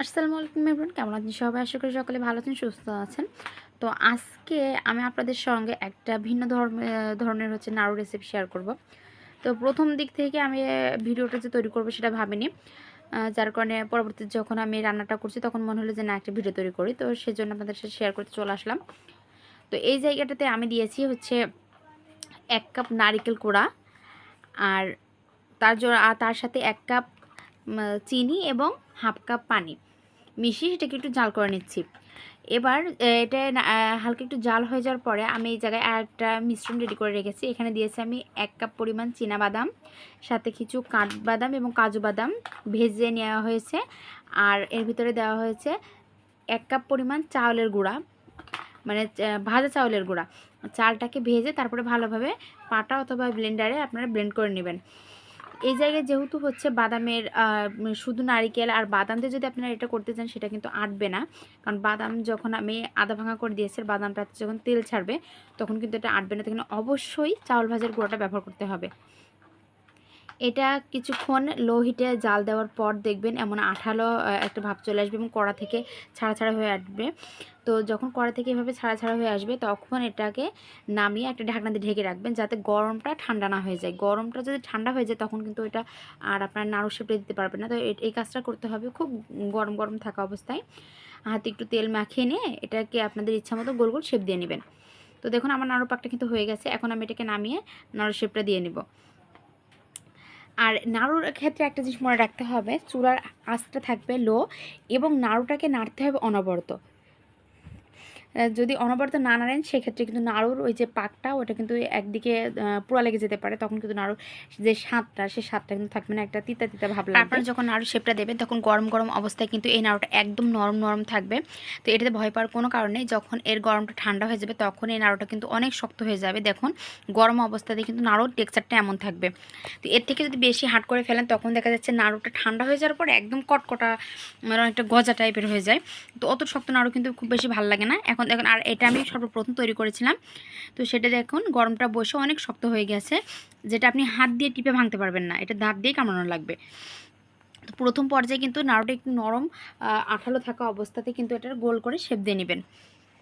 আসসালামু আলাইকুম এভরিওয়ান কেমন আছেন সবাই? আশা করি সকলে ভালো আছেন, সুস্থ আছেন। তো আজকে আমি আপনাদের সঙ্গে একটা ভিন্ন ধরনের হচ্ছে নাড়ু রেসিপি শেয়ার করব। তো প্রথম দিক থেকে আমি ভিডিওটা যে তৈরি করব সেটা ভাবিনি। যার কারণে পরবর্তীতে যখন আমি রান্নাটা করছি তখন মনে হলো যে না, একটা ভিডিও তৈরি করি। তো সেজন্য আপনাদের সাথে শেয়ার করতে চলে আসলাম। তো এই জায়গাটাতে আমি দিয়েছি হচ্ছে এক কাপ নারিকেল কোড়া। আর তার জন্য তার সাথে এক কাপ চিনি এবং হাফ কাপ পানি। মিশিয়ে সেটাকে একটু জাল করে নিচ্ছি। এবার এটা হালকা একটু জাল হয়ে যাওয়ার পরে আমি এই জায়গায় একটা মিশ্রণ রেডি করে রেখেছি। এখানে দিয়েছি আমি এক কাপ পরিমাণ বাদাম সাথে কিছু কাঠবাদাম এবং কাজু বাদাম ভেজে নেওয়া হয়েছে। আর এর ভিতরে দেওয়া হয়েছে এক কাপ পরিমাণ চাউলের গুঁড়া মানে ভাজা চাউলের গুঁড়া। চালটাকে ভেজে তারপরে ভালোভাবে পাটা অথবা ব্লেন্ডারে আপনারা ব্লেন্ড করে নেবেন। এই জায়গায় যেহেতু হচ্ছে বাদামের শুধু নারিকেল আর বাদাম দিয়ে যদি আপনারা এটা করতে চান, সেটা কিন্তু আটবে না। কারণ বাদাম যখন আমি আধা ভাঙা করে দিয়েছি বাদামটাতে বাদামটা যখন তেল ছাড়বে, তখন কিন্তু এটা আটবে না। তখন অবশ্যই চাউল ভাজার গুঁড়োটা ব্যবহার করতে হবে। এটা কিছুক্ষণ লো হিটে জাল দেওয়ার পর দেখবেন এমন আঠালো একটা ভাব চলে আসবে এবং কড়া থেকে ছাড়া ছাড়া হয়ে আসবে। তো যখন কড়া থেকে এভাবে ছাড়া ছাড়া হয়ে আসবে, তখন এটাকে নামিয়ে একটা ঢাকনা দিয়ে ঢেকে রাখবেন যাতে গরমটা ঠান্ডা না হয়ে যায়। গরমটা যদি ঠান্ডা হয়ে যায়, তখন কিন্তু এটা আর আপনার নাড়ু শেপে দিতে পারবেন না। তো এই কাজটা করতে হবে খুব গরম গরম থাকা অবস্থায়। হাতে একটু তেল মাখিয়ে নিয়ে এটাকে আপনাদের ইচ্ছা মতো গোল গোল শেপ দিয়ে নেবেন। তো দেখুন, আমার নাড়ু পাকটা কিন্তু হয়ে গেছে। এখন আমি এটাকে নামিয়ে নাড়ু শেপটা দিয়ে নিব। আর নাড়ুর ক্ষেত্রে একটা জিনিস মনে রাখতে হবে, চুলার আঁচটা থাকবে লো এবং নাড়ুটাকে নাড়তে হবে অনবরত। যদি অনবরত না নাড়েন, সেক্ষেত্রে কিন্তু নাড়ুর ওই যে পাকটা, ওটা কিন্তু একদিকে পুরা লেগে যেতে পারে। তখন কিন্তু নাড়ুর যে স্বাদটা সেই স্বাদটা কিন্তু থাকবে না, একটা তিতা তিতা ভাব লাগবে। আপনারা যখন নাড়ু শেপটা দেবেন তখন গরম গরম অবস্থায় কিন্তু এই নাড়ুটা একদম নরম নরম থাকবে। তো এটাতে ভয় পাওয়ার কোনো কারণ যখন এর গরমটা ঠান্ডা হয়ে যাবে, তখন এই নাড়ুটা কিন্তু অনেক শক্ত হয়ে যাবে। দেখুন, গরম অবস্থাতে কিন্তু নাড়ুর টেক্সচারটা এমন থাকবে। তো এর থেকে যদি বেশি হাট করে ফেলেন, তখন দেখা যাচ্ছে নাড়ুটা ঠান্ডা হয়ে যাওয়ার পর একদম কটকটা মানে অনেকটা গজা টাইপের হয়ে যায়। তো অত শক্ত নাড়ু কিন্তু খুব বেশি ভালো লাগে না। এখন দেখুন, আর এটা আমি সর্বপ্রথম তৈরি করেছিলাম। তো সেটা দেখুন, গরমটা বসে অনেক শক্ত হয়ে গেছে, যেটা আপনি হাত দিয়ে টিপে ভাঙতে পারবেন না, এটা দাঁত দিয়ে কামড়ানো লাগবে। তো প্রথম পর্যায়ে কিন্তু নাড়ুটা একটু নরম আঠালো থাকা অবস্থাতে কিন্তু এটার গোল করে শেপ দিয়ে নেবেন।